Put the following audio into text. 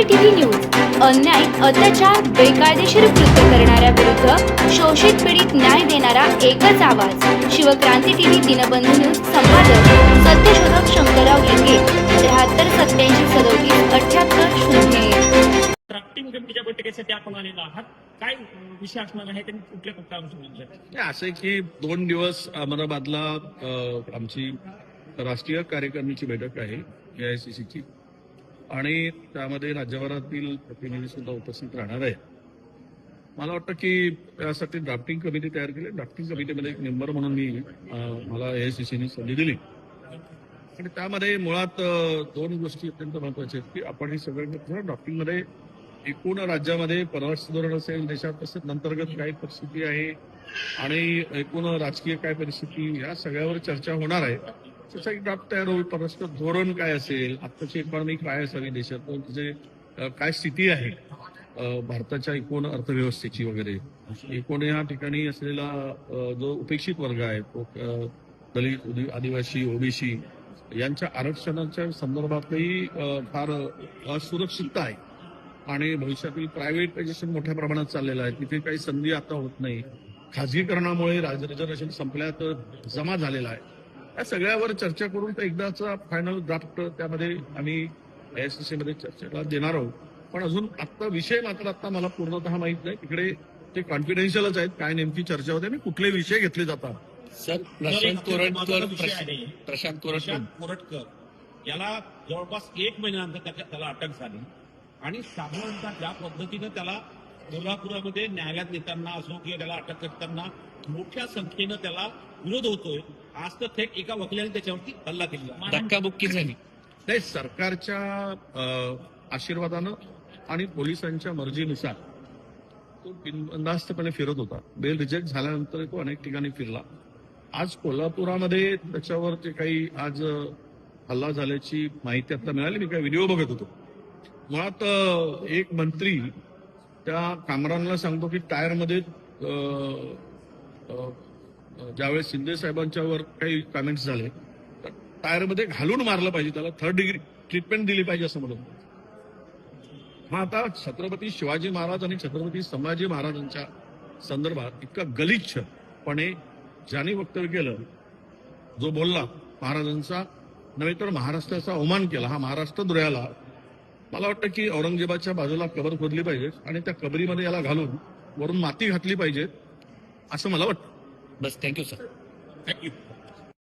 CCTV news अन्याय अत्याचार बेकायदेशीर कृत्य करणाऱ्या विरुद्ध शोषित पीडित न्याय देणारा एकच आवाज. शिवक्रांती टीव्ही दिनबंधू न्यूज संपादक सत्यशोधक शंकरराव लिंगे त्र्याहत्तर सत्याऐंशी सदोतीस अठ्याहत्तर शून्य एक. ड्राफ्टिंग कमिटीच्या बैठकीसाठी आपण आलेलो आहात. काय विषय असणार आहे? त्यांनी कुठल्या असं की दोन दिवस अहमदाबादला आमची राष्ट्रीय कार्यकारिणीची बैठक आहे एआयसीसीची आणि त्यामध्ये राज्यभरातील प्रतिनिधी सुद्धा उपस्थित राहणार आहे मला वाटतं की त्यासाठी ड्राफ्टिंग कमिटी तयार केली. ड्राफ्टिंग कमिटीमध्ये एक मेंबर म्हणून मी मला एआयसीसीने संधी दिली. आणि त्यामध्ये मुळात दोन गोष्टी अत्यंत महत्त्वाच्या आहेत की आपण हे सगळं ड्राफ्टिंगमध्ये एकूण राज्यामध्ये परराष्ट्र धोरण असेल देशात तसेच अंतर्गत काय परिस्थिती आहे आणि एकूण राजकीय काय परिस्थिती या सगळ्यावर चर्चा होणार आहे. त्याचा एक ड्राफ्ट तयार होईल परराष्ट्र धोरण काय असेल आत्ताची इकॉनॉमी काय असावी देशात म्हणजे काय स्थिती आहे भारताच्या एकूण अर्थव्यवस्थेची वगैरे एकूण या ठिकाणी असलेला जो उपेक्षित वर्ग आहे तो दलित उदी- आदिवासी ओबीसी यांच्या आरक्षणाच्या संदर्भातही फार असुरक्षितता आहे. आणि भविष्यातील प्रायव्हेटायझेशन मोठ्या प्रमाणात चाललेलं आहे. तिथे काही संधी आता होत नाही. खाजगीकरणामुळे राज- रिझर्वेशन संपल्यात जमा झालेला आहे. या सगळ्यावर चर्चा करून तर एकदाचा फायनल ड्राफ्ट त्यामध्ये आम्ही आयएससीसी मध्ये चर्चेला देणार आहोत. पण अजून आत्ता विषय मात्र आता मला पूर्णतः माहीत नाही. तिकडे ते कॉन्फिडेन्शियलच आहेत. काय नेमकी चर्चा होते आणि कुठले विषय घेतले जातात. सर प्रशांत कोरटकर प्रशांत- कोरटकर. कोरटकर. याला जवळपास एक महिन्यानंतर त्याला अटक झाली. आणि साधारणतः ज्या पद्धतीनं त्याला कोल्हापुरामध्ये न्यायालयात नेताना असो किंवा त्याला अटक करताना मोठ्या संख्येनं त्याला विरोध होतोय आज तर थेट एका वकिलाने त्याच्यावरती हल्ला केला धक्काबुक्की झाली. नाही सरकारच्या आशीर्वादानं आणि पोलिसांच्या मर्जीनुसार तो बिनबंदास्तपणे फिरत होता. बेल रिजेक्ट झाल्यानंतर तो अनेक ठिकाणी फिरला. आज कोल्हापुरामध्ये त्याच्यावर जे काही आज हल्ला झाल्याची माहिती आता मिळाली. मी काय व्हिडिओ बघत होतो. मुळात एक मंत्री त्या कामरांना सांगतो की टायरमध्ये ज्यावेळेस शिंदे साहेबांच्यावर काही कमेंट्स झाले तर टायरमध्ये घालून मारलं पाहिजे त्याला थर्ड डिग्री ट्रीटमेंट दिली पाहिजे असं म्हणत मग आता छत्रपती शिवाजी महाराज आणि छत्रपती संभाजी महाराजांच्या संदर्भात इतका गलिच्छपणे ज्यांनी वक्तव्य केलं जो बोलला महाराजांचा नव्हे तर महाराष्ट्राचा अवमान केला हा महाराष्ट्र दुर्याला मला वाटतं की औरंगजेबाच्या बाजूला कबर खोदली पाहिजे आणि त्या कबरीमध्ये याला घालून वरून माती घातली पाहिजे असं मला वाटतं. बस थँक्यू सर थँक्यू